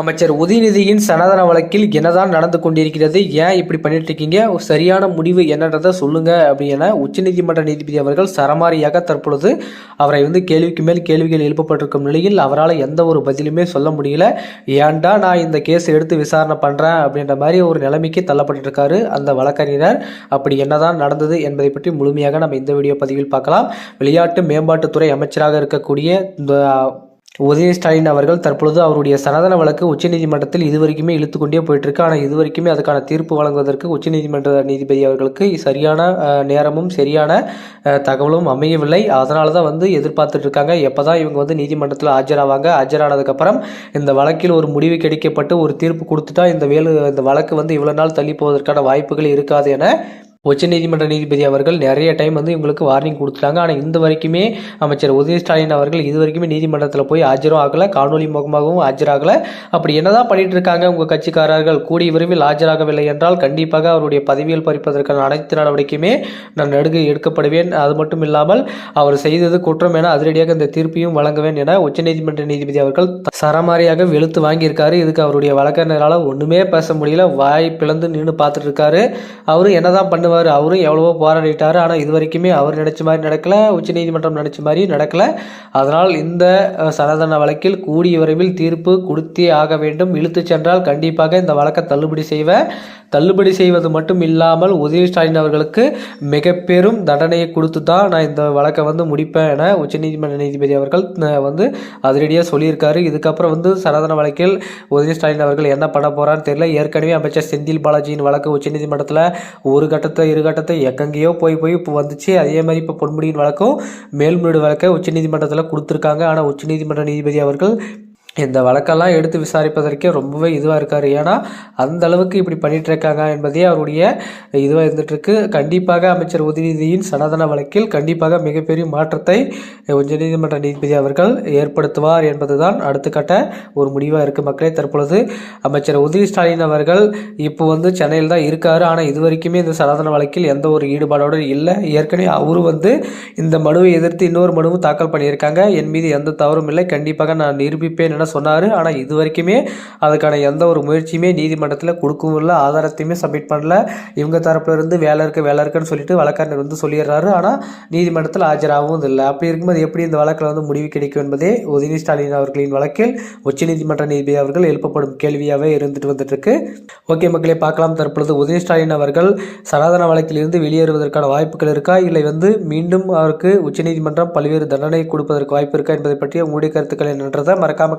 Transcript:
அமைச்சர் உதயநிதியின் சனாதன வழக்கில் என்னதான் நடந்து கொண்டிருக்கிறது? ஏன் இப்படி பண்ணிட்டு இருக்கீங்க சரியான முடிவு என்னன்றதை சொல்லுங்க அப்படின்னு உச்சநீதிமன்ற நீதிபதி அவர்கள் சரமாரியாக தற்பொழுது அவரை வந்து கேள்விக்கு மேல் கேள்விகள் எழுப்பப்பட்டிருக்கும் நிலையில் அவரால் எந்த ஒரு பதிலுமே சொல்ல முடியல. ஏன்டா நான் இந்த கேஸ் எடுத்து விசாரணை பண்ணுறேன் அப்படின்ற மாதிரி ஒரு நிலைமைக்கு தள்ளப்பட்டிருக்காரு அந்த வழக்கறிஞர். அப்படி என்னதான் நடந்தது என்பதை பற்றி முழுமையாக நம்ம இந்த வீடியோ பதிவில் பார்க்கலாம். விளையாட்டு மேம்பாட்டுத்துறை அமைச்சராக இருக்கக்கூடிய இந்த உதய ஸ்டாலின் அவர்கள் தற்பொழுது அவருடைய சனாதன வழக்கு உச்சநீதிமன்றத்தில் இதுவரைக்குமே இழுத்து கொண்டே போயிட்டு இருக்கு ஆனால் இதுவரைக்குமே அதுக்கான தீர்ப்பு வழங்குவதற்கு உச்சநீதிமன்ற நீதிபதி அவர்களுக்கு சரியான நேரமும் சரியான தகவலும் அமையவில்லை. அதனால தான் வந்து எதிர்பார்த்துட்டு இருக்காங்க எப்போ தான் இவங்க வந்து நீதிமன்றத்தில் ஆஜராவாங்க ஆஜரானதுக்கப்புறம் இந்த வழக்கில் ஒரு முடிவு கிடைக்கப்பட்டு ஒரு தீர்ப்பு கொடுத்துட்டா இந்த வேலு இந்த வழக்கு வந்து இவ்வளோ நாள் தள்ளி போவதற்கான வாய்ப்புகள் இருக்காது என உச்சநீதிமன்ற நீதிபதி அவர்கள் நிறைய டைம் வந்து இவங்களுக்கு வார்னிங் கொடுத்துட்டாங்க. ஆனால் இந்த வரைக்குமே அமைச்சர் உதய ஸ்டாலின் அவர்கள் இது வரைக்குமே நீதிமன்றத்தில் போய் ஆஜரும் ஆகலை காணொலி முகமாகவும் ஆஜராகலை. அப்படி என்னதான் பண்ணிட்டு இருக்காங்க உங்கள் கட்சிக்காரர்கள்? கூடிய விரைவில் ஆஜராகவில்லை என்றால் கண்டிப்பாக அவருடைய பதவியில் பறிப்பதற்கான அனைத்து நடவடிக்கையுமே நான் நடுகு எடுக்கப்படுவேன். அது மட்டும் இல்லாமல் அவர் செய்தது குற்றம் என அதிரடியாக இந்த தீர்ப்பையும் வழங்குவேன் என உச்சநீதிமன்ற நீதிபதி அவர்கள் சரமாரியாக வெளுத்து வாங்கியிருக்காரு. இதுக்கு அவருடைய வழக்கறிஞரால் ஒன்றுமே பேச முடியல. வாய் பிளந்து நின்று பார்த்துட்டு இருக்காரு. அவர் என்னதான் பண்ணுவார் அவரும் எவ்வளவோ போராடிட்டார். ஆனால் இது வரைக்குமே அவர் நினைச்ச மாதிரி நடக்கல. உச்சநீதிமன்றம் நினைச்ச மாதிரி நடக்கல. அதனால் இந்த சனாதன வழக்கில் கூடிய விரைவில் தீர்ப்பு கொடுத்தே ஆக வேண்டும். இழுத்து சென்றால் கண்டிப்பாக இந்த வழக்கை தள்ளுபடி செய்வேன் தள்ளுபடி செய்வது மட்டும் இல்லாமல் உதய ஸ்டாலின் அவர்களுக்கு மிக பெரும் தண்டனையை கொடுத்து தான் நான் இந்த வழக்கை வந்து முடிப்பேன் என உச்சநீதிமன்ற நீதிபதி அவர்கள் வந்து அதிரடியாக சொல்லியிருக்காரு. இதுக்கப்புறம் வந்து சனாதன வழக்கில் உதய ஸ்டாலின் அவர்கள் என்ன பண்ண போகிறான்னு தெரியல. ஏற்கனவே அமைச்சர் செந்தில் பாலாஜியின் வழக்கு உச்சநீதிமன்றத்தில் ஒரு கட்டத்தை இருகட்டத்தை எங்கெங்கேயோ போய் போய் இப்போ வந்துச்சு. அதே மாதிரி இப்போ பொன்முடியின் வழக்கும் மேல்முறையீடு வழக்கை உச்சநீதிமன்றத்தில் கொடுத்துருக்காங்க. ஆனால் உச்சநீதிமன்ற நீதிபதி அவர்கள் இந்த வழக்கெல்லாம் எடுத்து விசாரிப்பதற்கே ரொம்பவே இதுவாக இருக்கார். ஏன்னா அந்த அளவுக்கு இப்படி பண்ணிட்டு இருக்காங்க என்பதே அவருடைய இதுவாக இருந்துகிட்ருக்கு கண்டிப்பாக அமைச்சர் உதயநிதியின் சனாதன வழக்கில் கண்டிப்பாக மிகப்பெரிய மாற்றத்தை உச்சநீதிமன்ற நீதிபதி அவர்கள் ஏற்படுத்துவார் என்பதுதான் தான் கட்ட ஒரு முடிவாக இருக்குது மக்களே. தற்பொழுது அமைச்சர் உதய ஸ்டாலின் அவர்கள் இப்போ வந்து சென்னையில் தான் இருக்கார். ஆனால் இது வரைக்குமே இந்த சனாதன வழக்கில் எந்த ஒரு ஈடுபாடோடு இல்லை. ஏற்கனவே அவரும் வந்து இந்த மனுவை எதிர்த்து இன்னொரு மனுவும் தாக்கல் பண்ணியிருக்காங்க. என் மீது எந்த தவறும் இல்லை. கண்டிப்பாக நான் நிரூபிப்பேன் என சொன்னார்? ஆனால் இது வரைக்குமே அதுக்கான எந்த ஒரு முயற்சியுமே நீதிமன்றத்தில் கொடுக்கவும் இல்லை ஆதாரத்தையுமே சப்மிட் பண்ணல. இவங்க தரப்புல இருந்து வேலை இருக்க வேலை இருக்குன்னு சொல்லிட்டு வழக்கறிஞர் வந்து சொல்லிடுறாரு. ஆனால் நீதிமன்றத்தில் ஆஜராகவும் இல்லை. அப்படி இருக்கும்போது எப்படி இந்த வழக்கில் வந்து முடிவு கிடைக்கும் என்பதே உதயநிதி ஸ்டாலின் அவர்களின் வழக்கில் உச்சநீதிமன்ற நீதிபதி அவர்கள் எழுப்பப்படும் கேள்வியாகவே இருந்துட்டு வந்துட்டு இருக்கு ஓகே மக்களே பார்க்கலாம். தற்பொழுது உதயநிதி ஸ்டாலின் அவர்கள் சனாதன வழக்கிலிருந்து வெளியேறுவதற்கான வாய்ப்புகள் இருக்கா? இல்லை வந்து மீண்டும் அவருக்கு உச்சநீதிமன்றம் பல்வேறு தண்டனை கொடுப்பதற்கு வாய்ப்பு இருக்கா என்பதை பற்றி உங்களுடைய கருத்துக்கள் என்னன்றதை மறக்காம